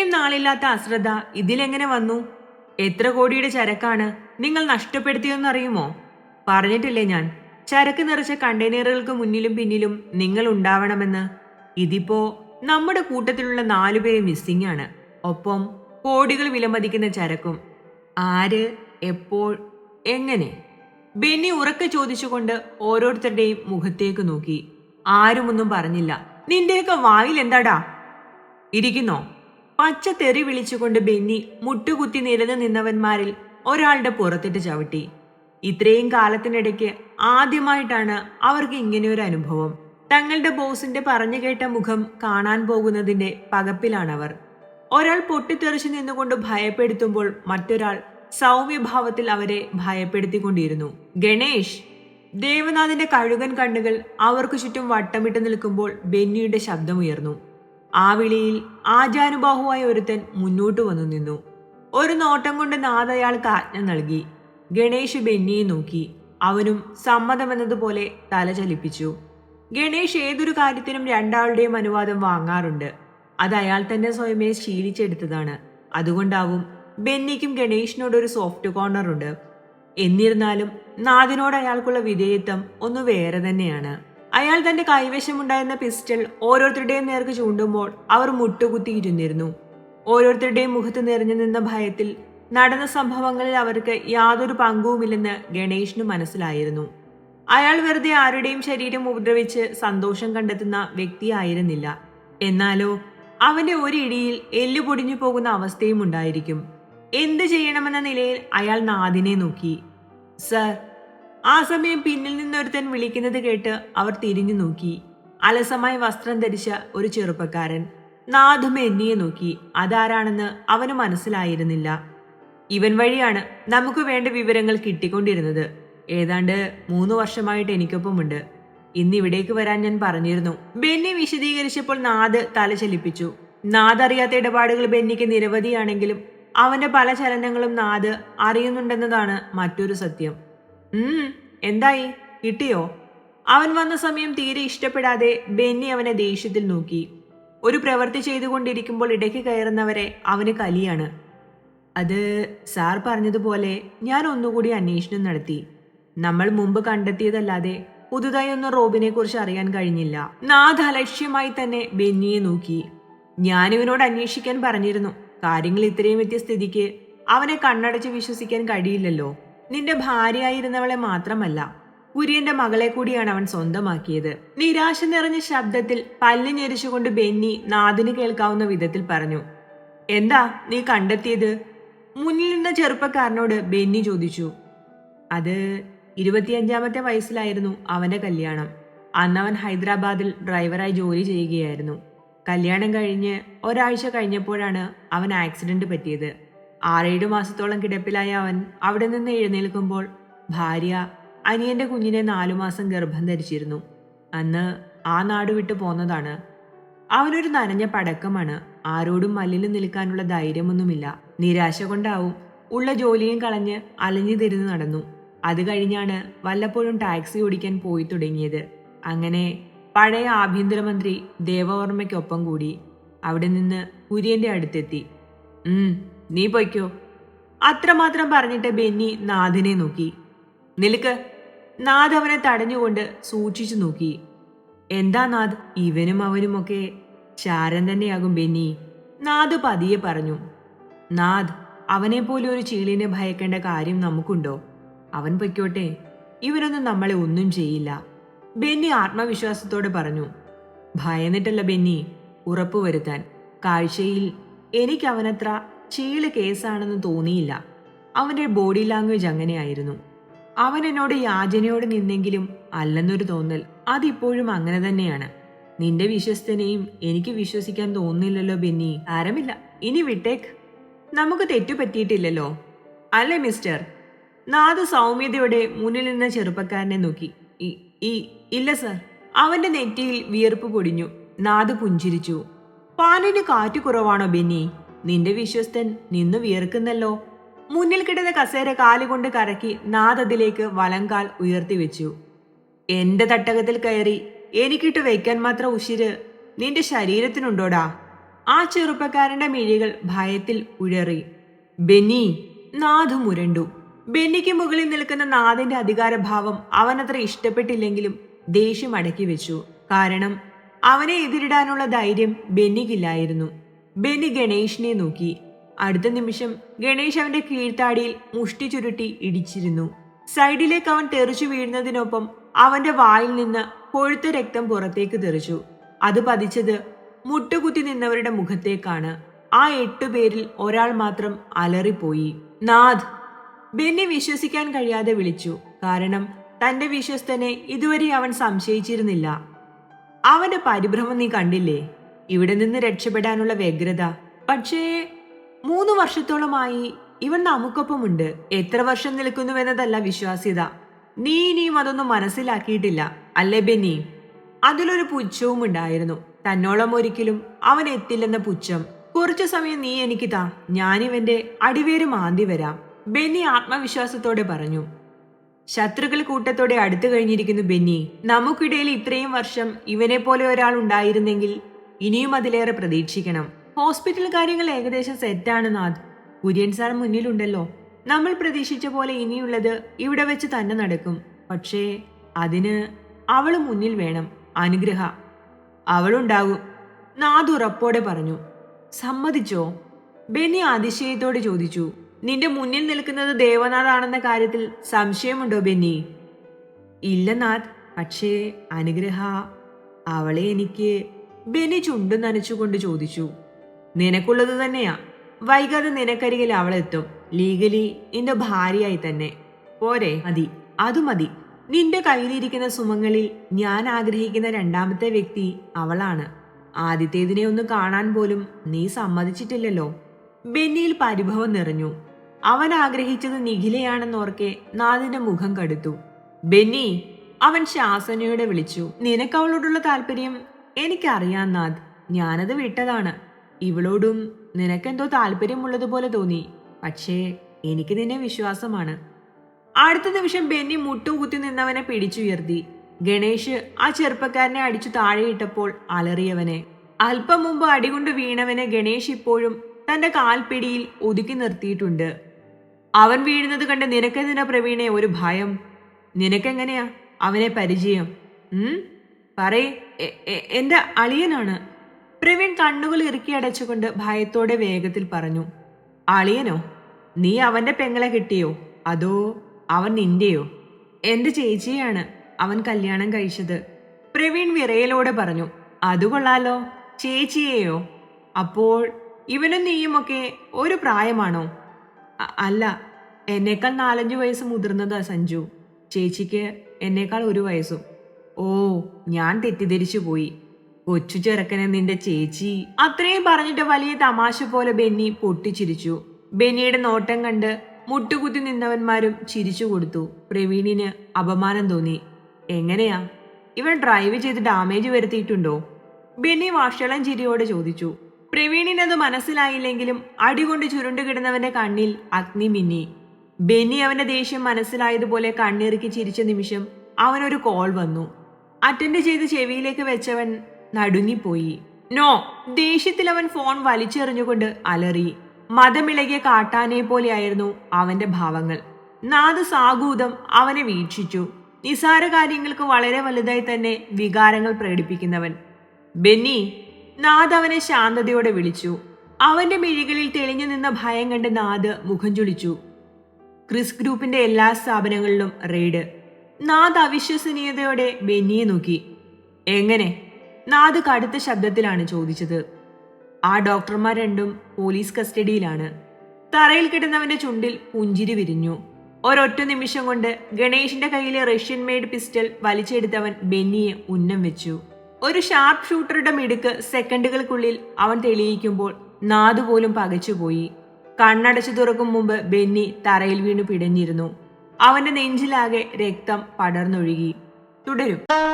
ഇത്രയും നാളില്ലാത്ത അശ്രദ്ധ ഇതിലെങ്ങനെ വന്നു? എത്ര കോടിയുടെ ചരക്കാണ് നിങ്ങൾ നഷ്ടപ്പെടുത്തിയെന്നറിയുമോ പറഞ്ഞിട്ടില്ലേ ഞാൻ. ചരക്ക് നിറച്ച കണ്ടെയ്നറുകൾക്ക് മുന്നിലും പിന്നിലും നിങ്ങൾ ഉണ്ടാവണമെന്ന്. ഇതിപ്പോ നമ്മുടെ കൂട്ടത്തിലുള്ള നാലുപേര് മിസ്സിംഗ് ആണ്. ഒപ്പം കോടികൾ വിലമതിക്കുന്ന ചരക്കും. ആര്? എപ്പോൾ? എങ്ങനെ? ബെന്നി ഉറക്കെ ചോദിച്ചുകൊണ്ട് ഓരോരുത്തരുടെയും മുഖത്തേക്ക് നോക്കി. ആരുമൊന്നും പറഞ്ഞില്ല. നിന്റെയൊക്കെ വായിൽ എന്താടാ? ഇരിക്കുന്നോ? പച്ച തെറി വിളിച്ചുകൊണ്ട് ബെന്നി മുട്ടുകുത്തി നിരന്നു നിന്നവന്മാരിൽ ഒരാളുടെ പുറത്തിട്ട് ചവിട്ടി. ഇത്രയും കാലത്തിനിടയ്ക്ക് ആദ്യമായിട്ടാണ് അവർക്ക് ഇങ്ങനെയൊരു അനുഭവം. തങ്ങളുടെ ബോസിന്റെ പറഞ്ഞു കേട്ട മുഖം കാണാൻ പോകുന്നതിന്റെ പകപ്പിലാണവർ. ഒരാൾ പൊട്ടിത്തെറിച്ചു നിന്നുകൊണ്ട് ഭയപ്പെടുത്തുമ്പോൾ മറ്റൊരാൾ സൗമ്യഭാവത്തിൽ അവരെ ഭയപ്പെടുത്തിക്കൊണ്ടിരുന്നു. ഗണേഷ് ദേവനാഥിന്റെ കഴുകൻ കണ്ണുകൾ അവർക്ക് ചുറ്റും വട്ടമിട്ട് നിൽക്കുമ്പോൾ ബെന്നിയുടെ ശബ്ദമുയർന്നു. ആ വിളിയിൽ ആചാനുബാഹുവായ ഒരുത്തൻ മുന്നോട്ട് വന്നു നിന്നു. ഒരു നോട്ടം കൊണ്ട് നാഥ അയാൾക്ക് ആജ്ഞ നൽകി. ഗണേഷ് ബെന്നിയെ നോക്കി. അവനും സമ്മതമെന്നതുപോലെ തല ചലിപ്പിച്ചു. ഗണേഷ് ഏതൊരു കാര്യത്തിനും രണ്ടാളുടെയും അനുവാദം വാങ്ങാറുണ്ട്. അത് അയാൾ തന്നെ സ്വയമേ ശീലിച്ചെടുത്തതാണ്. അതുകൊണ്ടാവും ബെന്നിക്കും ഗണേഷിനോട് ഒരു സോഫ്റ്റ് കോർണർ ഉണ്ട്. എന്നിരുന്നാലും നാദിനോട് അയാൾക്കുള്ള വിധേയത്വം ഒന്ന് വേറെ തന്നെയാണ്. അയാൾ തന്റെ കൈവശമുണ്ടായിരുന്ന പിസ്റ്റൾ ഓരോരുത്തരുടെയും നേർക്ക് ചൂണ്ടുമ്പോൾ അവർ മുട്ടുകുത്തിയിരുന്നിരുന്നു. ഓരോരുത്തരുടെയും മുഖത്ത് നിറഞ്ഞു നിന്ന ഭയത്തിൽ നടന്ന സംഭവങ്ങളിൽ അവർക്ക് യാതൊരു പങ്കുവുമില്ലെന്ന് ഗണേഷിന് മനസ്സിലായിരുന്നു. അയാൾ വെറുതെ ആരുടെയും ശരീരം ഉപദ്രവിച്ച് സന്തോഷം കണ്ടെത്തുന്ന വ്യക്തിയായിരുന്നില്ല. എന്നാലോ അവന്റെ ഒരു ഇടിയിൽ എല്ലു പൊടിഞ്ഞു പോകുന്ന അവസ്ഥയും ഉണ്ടായിരിക്കും. എന്ത് ചെയ്യണമെന്ന നിലയിൽ അയാൾ നാദിനെ നോക്കി. സർ ആ സമയം പിന്നിൽ നിന്നൊരുത്തൻ വിളിക്കുന്നത് കേട്ട് അവർ തിരിഞ്ഞു നോക്കി. അലസമായി വസ്ത്രം ധരിച്ച ഒരു ചെറുപ്പക്കാരൻ. നാഥും എന്നിയെ നോക്കി. അതാരാണെന്ന് അവന് മനസ്സിലായിരുന്നില്ല. ഇവൻ വഴിയാണ് നമുക്ക് വേണ്ട വിവരങ്ങൾ കിട്ടിക്കൊണ്ടിരുന്നത്. ഏതാണ്ട് മൂന്ന് വർഷമായിട്ട് എനിക്കൊപ്പമുണ്ട്. ഇന്ന് ഇവിടേക്ക് വരാൻ ഞാൻ പറഞ്ഞിരുന്നു. ബെന്നി വിശദീകരിച്ചപ്പോൾ നാദ് തല ചലിപ്പിച്ചു. നാദ് അറിയാത്ത ഇടപാടുകൾ ബെന്നിക്ക് നിരവധിയാണെങ്കിലും അവന്റെ പല ചലനങ്ങളും നാദ് അറിയുന്നുണ്ടെന്നതാണ് മറ്റൊരു സത്യം. എന്തായി? കിട്ടിയോ? അവൻ വന്ന സമയം തീരെ ഇഷ്ടപ്പെടാതെ ബെന്നി അവനെ ദേഷ്യത്തിൽ നോക്കി. ഒരു പ്രവൃത്തി ചെയ്തുകൊണ്ടിരിക്കുമ്പോൾ ഇടയ്ക്ക് കയറുന്നവരെ അവന് കലിയാണ്. അത് സാർ പറഞ്ഞതുപോലെ ഞാൻ ഒന്നുകൂടി അന്വേഷണം നടത്തി. നമ്മൾ മുമ്പ് കണ്ടെത്തിയതല്ലാതെ പുതുതായി ഒന്നും റോബിനെ കുറിച്ച് അറിയാൻ കഴിഞ്ഞില്ല. നാഥ് അലക്ഷ്യമായി തന്നെ ബെന്നിയെ നോക്കി. ഞാനിവനോട് അന്വേഷിക്കാൻ പറഞ്ഞിരുന്നു. കാര്യങ്ങൾ ഇത്രയും എത്തിയ സ്ഥിതിക്ക് അവനെ കണ്ണടച്ച് വിശ്വസിക്കാൻ കഴിയില്ലല്ലോ. നിന്റെ ഭാര്യയായിരുന്നവളെ മാത്രമല്ല കുര്യന്റെ മകളെ കൂടിയാണ് അവൻ സ്വന്തമാക്കിയത്. നിരാശ നിറഞ്ഞ ശബ്ദത്തിൽ പല്ല് ഞെരിച്ചുകൊണ്ട് ബെന്നി നാദിന് കേൾക്കാവുന്ന വിധത്തിൽ പറഞ്ഞു എന്താ നീ കണ്ടെത്തിയത്? മുന്നിൽ നിന്ന ചെറുപ്പക്കാരനോട് ബെന്നി ചോദിച്ചു അത് ഇരുപത്തിയഞ്ചാമത്തെ വയസ്സിലായിരുന്നു അവന്റെ കല്യാണം. അന്ന് അവൻ ഹൈദരാബാദിൽ ഡ്രൈവറായി ജോലി ചെയ്യുകയായിരുന്നു. കല്യാണം കഴിഞ്ഞ് ഒരാഴ്ച കഴിഞ്ഞപ്പോഴാണ് അവൻ ആക്സിഡന്റ് പറ്റിയത്. ആറേഴു മാസത്തോളം കിടപ്പിലായ അവൻ അവിടെ നിന്ന് എഴുന്നേൽക്കുമ്പോൾ ഭാര്യ അനിയന്റെ കുഞ്ഞിനെ നാലു മാസം ഗർഭം ധരിച്ചിരുന്നു. അന്ന് ആ നാട് വിട്ടു പോന്നതാണ്. അവനൊരു നനഞ്ഞ പടക്കമാണ്. ആരോടും മല്ലിൽ നിൽക്കാനുള്ള ധൈര്യമൊന്നുമില്ല. നിരാശ കൊണ്ടാവും ഉള്ള ജോലിയും കളഞ്ഞ് അലഞ്ഞു തിരിഞ്ഞു നടന്നു. അത് കഴിഞ്ഞാണ് വല്ലപ്പോഴും ടാക്സി ഓടിക്കാൻ പോയി തുടങ്ങിയത്. അങ്ങനെ പഴയ ആഭ്യന്തരമന്ത്രി ദേവവർമ്മയ്ക്കൊപ്പം കൂടി അവിടെ നിന്ന് കുര്യന്റെ അടുത്തെത്തി. നീ പൊയ്ക്കോ. അത്രമാത്രം പറഞ്ഞിട്ട് ബെന്നി നാഥിനെ നോക്കി. നിൽക്ക്. നാഥ് അവനെ തടഞ്ഞുകൊണ്ട് സൂക്ഷിച്ചു നോക്കി. എന്താ നാഥ് ഇവനും അവനുമൊക്കെ ചാരൻ തന്നെയാകും ബെന്നി. നാഥ് പതിയെ പറഞ്ഞു. നാഥ് അവനെ പോലെ ഒരു ചീളിനെ ഭയക്കേണ്ട കാര്യം നമുക്കുണ്ടോ? അവൻ പൊയ്ക്കോട്ടെ. ഇവനൊന്നും നമ്മളെ ഒന്നും ചെയ്യില്ല. ബെന്നി ആത്മവിശ്വാസത്തോടെ പറഞ്ഞു. ഭയന്നിട്ടല്ല ബെന്നി ഉറപ്പുവരുത്താൻ. കാഴ്ചയിൽ എനിക്ക് അവനത്ര ചീൾ കേസാണെന്ന് തോന്നിയില്ല. അവന്റെ ബോഡി ലാംഗ്വേജ് അങ്ങനെയായിരുന്നു. അവൻ എന്നോട് യാചനയോട് നിന്നെങ്കിലും അല്ലെന്നൊരു തോന്നൽ അതിപ്പോഴും അങ്ങനെ തന്നെയാണ്. നിന്റെ വിശ്വസ്തനെയും എനിക്ക് വിശ്വസിക്കാൻ തോന്നില്ലല്ലോ ബെന്നി. ആരമില്ല ഇനി വിട്ടേക്ക്. നമുക്ക് തെറ്റുപറ്റിയിട്ടില്ലല്ലോ അല്ലേ മിസ്റ്റർ? നാഥ് സൗമ്യതയോടെ മുന്നിൽ നിന്ന ചെറുപ്പക്കാരനെ നോക്കി. ഈ ഇല്ല സർ. അവന്റെ നെറ്റിയിൽ വിയർപ്പ് പൊടിഞ്ഞു. നാഥ് പുഞ്ചിരിച്ചു. പാലിന് കാറ്റ് കുറവാണോ ബെന്നി? നിന്റെ വിശ്വസ്തൻ നിന്ന് വിയർക്കുന്നല്ലോ. മുന്നിൽ കിടന്ന കസേര കാലുകൊണ്ട് കറക്കി നാദത്തിലേക്ക് അതിലേക്ക് വലങ്കാൽ ഉയർത്തി വെച്ചു. എന്റെ തട്ടകത്തിൽ കയറി എനിക്കിട്ട് വയ്ക്കാൻ മാത്രം ഉശിര് നിന്റെ ശരീരത്തിനുണ്ടോടാ? ആ ചെറുപ്പക്കാരന്റെ മിഴികൾ ഭയത്തിൽ ഉഴറി. ബെന്നി നാഥു മുരണ്ടു. ബെന്നിക്ക് മുകളിൽ നിൽക്കുന്ന നാഥിന്റെ അധികാരഭാവം അവനത്ര ഇഷ്ടപ്പെട്ടില്ലെങ്കിലും ദേഷ്യം അടക്കി വെച്ചു. കാരണം അവനെ എതിരിടാനുള്ള ധൈര്യം ബെന്നിക്കില്ലായിരുന്നു. ബെന്നി ഗണേഷിനെ നോക്കി. അടുത്ത നിമിഷം ഗണേഷ് അവന്റെ കീഴ്ത്താടിയിൽ മുഷ്ടി ചുരുട്ടി ഇടിച്ചിരുന്നു. സൈഡിലേക്ക് അവൻ തെറിച്ചു വീഴുന്നതിനൊപ്പം അവന്റെ വായിൽ നിന്ന് കൊഴുത്ത രക്തം പുറത്തേക്ക് തെറിച്ചു. അത് പതിച്ചത് മുട്ടുകുത്തി നിന്നവരുടെ മുഖത്തേക്കാണ്. ആ എട്ടു പേരിൽ ഒരാൾ മാത്രം അലറിപ്പോയി. നാഥ് ബെന്നി വിശ്വസിക്കാൻ കഴിയാതെ വിളിച്ചു. കാരണം തന്റെ വിശ്വസ്തനെ ഇതുവരെ അവൻ സംശയിച്ചിരുന്നില്ല. അവന്റെ പരിഭ്രമം നീ കണ്ടില്ലേ? ഇവിടെ നിന്ന് രക്ഷപ്പെടാനുള്ള വ്യഗ്രത. പക്ഷേ മൂന്ന് വർഷത്തോളമായി ഇവൻ നമുക്കൊപ്പമുണ്ട്. എത്ര വർഷം നിൽക്കുന്നുവെന്നതല്ല വിശ്വാസ്യത. നീ ഇനിയും അതൊന്നും മനസ്സിലാക്കിയിട്ടില്ല അല്ലേ ബെന്നി? അതിലൊരു പുച്ഛവും ഉണ്ടായിരുന്നു. തന്നോളം ഒരിക്കലും അവൻ എത്തില്ലെന്ന പുച്ഛം. കുറച്ചു സമയം നീ എനിക്ക് താ. ഞാനിവന്റെ അടിവേര് മാന്തി വരാം. ബെന്നി ആത്മവിശ്വാസത്തോടെ പറഞ്ഞു. ശത്രുക്കൾ കൂട്ടത്തോടെ അടുത്തു കഴിഞ്ഞിരിക്കുന്നു ബെന്നി. നമുക്കിടയിൽ ഇത്രയും വർഷം ഇവനെ പോലെ ഒരാൾ ഉണ്ടായിരുന്നെങ്കിൽ ഇനിയും അതിലേറെ പ്രതീക്ഷിക്കണം. ഹോസ്പിറ്റൽ കാര്യങ്ങൾ ഏകദേശം സെറ്റാണ് നാഥ്. കുര്യൻ സാർ മുന്നിലുണ്ടല്ലോ. നമ്മൾ പ്രതീക്ഷിച്ച പോലെ ഇനിയുള്ളത് ഇവിടെ വെച്ച് തന്നെ നടക്കും. പക്ഷേ അതിന് അവൾ മുന്നിൽ വേണം. അനുഗ്രഹ. അവളുണ്ടാകും. നാഥ് ഉറപ്പോടെ പറഞ്ഞു. സമ്മതിച്ചോ? ബെന്നി അതിശയത്തോടെ ചോദിച്ചു. നിന്റെ മുന്നിൽ നിൽക്കുന്നത് ദേവനാഥാണെന്ന കാര്യത്തിൽ സംശയമുണ്ടോ ബെന്നി? ഇല്ല നാഥ്. പക്ഷേ അനുഗ്രഹ അവളെ എനിക്ക് ബെന്നി ചുണ്ടു നനച്ചുകൊണ്ട് ചോദിച്ചു. നിനക്കുള്ളത് തന്നെയാ. വൈകാതെ നിനക്കരികിൽ അവളെത്തും. ലീഗലി നിന്റെ ഭാര്യയായി തന്നെ. പോരെ മതി. അതു മതി. നിന്റെ കയ്യിലിരിക്കുന്ന സുമങ്ങളിൽ ഞാൻ ആഗ്രഹിക്കുന്ന രണ്ടാമത്തെ വ്യക്തി അവളാണ്. ആദ്യത്തേതിനെ ഒന്ന് കാണാൻ പോലും നീ സമ്മതിച്ചിട്ടില്ലല്ലോ. ബെന്നിയിൽ പരിഭവം നിറഞ്ഞു. അവൻ ആഗ്രഹിച്ചത് നിഖിലയാണെന്നോർക്കെ നാദിന്റെ മുഖം കടുത്തു. ബെന്നി അവൻ ശാസനയോടെ വിളിച്ചു. നിനക്ക് അവളോടുള്ള താല്പര്യം എനിക്കറിയാം നാഥ്. ഞാനത് വിട്ടതാണ്. ഇവളോടും നിനക്കെന്തോ താല്പര്യമുള്ളതുപോലെ തോന്നി. പക്ഷേ എനിക്ക് നിന്നെ വിശ്വാസമാണ്. അടുത്ത നിമിഷം ബെന്നി മുട്ടുകുത്തി നിന്നവനെ പിടിച്ചുയർത്തി. ഗണേഷ് ആ ചെറുപ്പക്കാരനെ അടിച്ചു താഴെയിട്ടപ്പോൾ അലറിയവനെ. അല്പം മുമ്പ് അടികൊണ്ട് വീണവനെ ഗണേഷ് ഇപ്പോഴും തന്റെ കാൽപിടിയിൽ ഒതുക്കി നിർത്തിയിട്ടുണ്ട്. അവൻ വീഴുന്നത് കണ്ട് നിനക്കെന്തിനാ പ്രവീണെ ഒരു ഭയം? നിനക്കെങ്ങനെയാ? അവനെ പരിചയം. പറയ് എന്റെ അളിയനാണ്. പ്രവീൺ കണ്ണുകൾ ഇറുക്കി അടച്ചുകൊണ്ട് ഭയത്തോടെ വേഗത്തിൽ പറഞ്ഞു അളിയനോ നീ അവന്റെ പെങ്ങളെ കിട്ടിയോ? അതോ അവൻ നിന്റെയോ? എന്റെ ചേച്ചിയാണ് അവൻ കല്യാണം കഴിച്ചത്. പ്രവീൺ വിറയലോടെ പറഞ്ഞു അത് കൊള്ളാലോ ചേച്ചിയെയോ? അപ്പോൾ ഇവനും നീയുമൊക്കെ ഒരു പ്രായമാണോ? അല്ല എന്നേക്കാൾ നാലഞ്ചു വയസ്സ് മുതിർന്നതാ സഞ്ജു. ചേച്ചിക്ക് എന്നേക്കാൾ ഒരു വയസ്സും. ഓ ഞാൻ തെറ്റിദ്ധരിച്ചു പോയി. കൊച്ചു ചെറുക്കനെ നിന്റെ ചേച്ചി. അത്രയും പറഞ്ഞിട്ട് വലിയ തമാശ പോലെ ബെന്നി പൊട്ടിച്ചിരിച്ചു. ബെന്നിയുടെ നോട്ടം കണ്ട് മുട്ടുകുത്തി നിന്നവന്മാരും ചിരിച്ചു കൊടുത്തു. പ്രവീണിന് അപമാനം തോന്നി. എങ്ങനെയാ? ഇവൻ ഡ്രൈവ് ചെയ്ത് ഡാമേജ് വരുത്തിയിട്ടുണ്ടോ? ബെന്നി വഷളം ചിരിയോടെ ചോദിച്ചു. പ്രവീണിനത് മനസ്സിലായില്ലെങ്കിലും അടികൊണ്ട് ചുരുണ്ടുകിടന്നവന്റെ കണ്ണിൽ അഗ്നി മിന്നി. ബെന്നി അവന്റെ ദേഷ്യം മനസ്സിലായതുപോലെ കണ്ണിറുക്കി ചിരിച്ച നിമിഷം അവനൊരു കോൾ വന്നു. അറ്റൻഡ് ചെയ്ത് ചെവിയിലേക്ക് വെച്ചവൻ നടുങ്ങിപ്പോയി. നോ ദേഷ്യത്തിൽ അവൻ ഫോൺ വലിച്ചെറിഞ്ഞുകൊണ്ട് അലറി. മതമിളകിയ കാട്ടാനെ പോലെയായിരുന്നു അവന്റെ ഭാവങ്ങൾ. നാദ് സാഗൂതം അവനെ വീക്ഷിച്ചു. നിസാര കാര്യങ്ങൾക്ക് വളരെ വലുതായി തന്നെ വികാരങ്ങൾ പ്രകടിപ്പിക്കുന്നവൻ. ബെന്നി നാദ് അവനെ ശാന്തതയോടെ വിളിച്ചു. അവന്റെ മിഴികളിൽ തെളിഞ്ഞു നിന്ന ഭയം കണ്ട് നാദ് മുഖം ചുളിച്ചു. ക്രിസ് ഗ്രൂപ്പിന്റെ എല്ലാ സ്ഥാപനങ്ങളിലും റെയ്ഡ്. നാദ് അവിശ്വസനീയതയോടെ ബെന്നിയെ നോക്കി. എങ്ങനെ? നാദ് കടുത്ത ശബ്ദത്തിലാണ് ചോദിച്ചത്. ആ ഡോക്ടർമാർ രണ്ടും പോലീസ് കസ്റ്റഡിയിലാണ്. തറയിൽ കിടന്നവന്റെ ചുണ്ടിൽ പുഞ്ചിരി വിരിഞ്ഞു. ഒരൊറ്റ നിമിഷം കൊണ്ട് ഗണേഷിന്റെ കയ്യിലെ റഷ്യൻ മെയ്ഡ് പിസ്റ്റൽ വലിച്ചെടുത്തവൻ ബെന്നിയെ ഉന്നം വെച്ചു. ഒരു ഷാർപ്പ് ഷൂട്ടറുടെ മിടുക്ക് സെക്കൻഡുകൾക്കുള്ളിൽ അവൻ തെളിയിക്കുമ്പോൾ നാദ് പോലും പകച്ചുപോയി. കണ്ണടച്ചു തുറക്കും മുമ്പ് ബെന്നി തറയിൽ വീണു പിടഞ്ഞിരുന്നു. അവന്റെ നെഞ്ചിലാകെ രക്തം പടർന്നൊഴുകി. തുടരും.